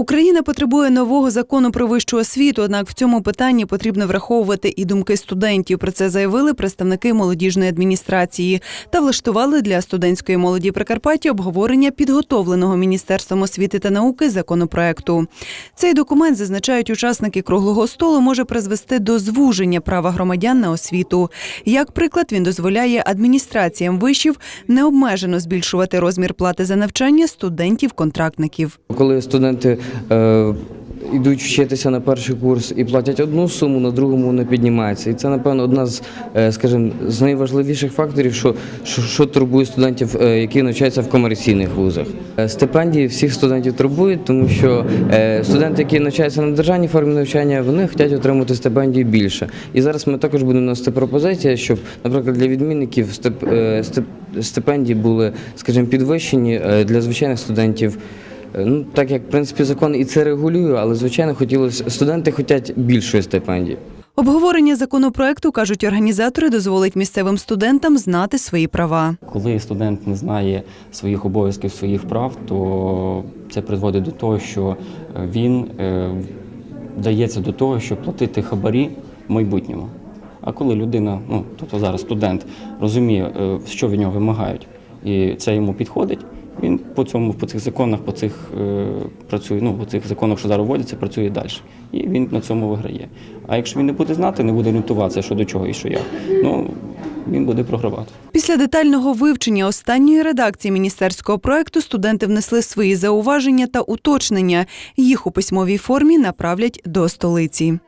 Україна потребує нового закону про вищу освіту. Однак в цьому питанні потрібно враховувати і думки студентів. Про це заявили представники молодіжної адміністрації та влаштували для студентської молоді Прикарпаття обговорення підготовленого міністерством освіти та науки законопроекту. Цей документ зазначають учасники круглого столу може призвести до звуження права громадян на освіту. Як приклад, він дозволяє адміністраціям вишів необмежено збільшувати розмір плати за навчання студентів-контрактників. Коли студенти йдуть вчитися на перший курс і платять одну суму, на другому не піднімається. І це, напевно, одна з, е, скажімо, з найважливіших факторів, що, що, що турбує студентів, е, які навчаються в комерційних вузах. Е, Стипендії всіх студентів турбують, тому що е, студенти, які навчаються на державній формі навчання, вони хочуть отримати стипендію більше. І зараз ми також будемо носити пропозиція, щоб, наприклад, для відмінників стип, е, стип, стипендії були, скажімо, підвищені е, для звичайних студентів. Е, Ну, так як в принципі закон і це регулює, але звичайно хотілося студенти хочуть більшої стипендії. Обговорення законопроекту кажуть організатори дозволить місцевим студентам знати свої права. Коли студент не знає своїх обов'язків, своїх прав, то це призводить до того, що е, він е, вдається до того, щоб платити хабарі в майбутньому. А коли людина, ну тобто зараз студент, розуміє, що від нього вимагають, і це йому підходить, він по цьому, по цих законах, по цих е, працює, ну по цих законах, що зараз вводяться, працює далі. І він на цьому виграє. А якщо він не буде знати, не буде орієнтуватися, що до чого і що як, ну він буде програвати. Після детального вивчення останньої редакції міністерського проекту студенти внесли свої зауваження та уточнення. Їх у письмовій формі направлять до столиці.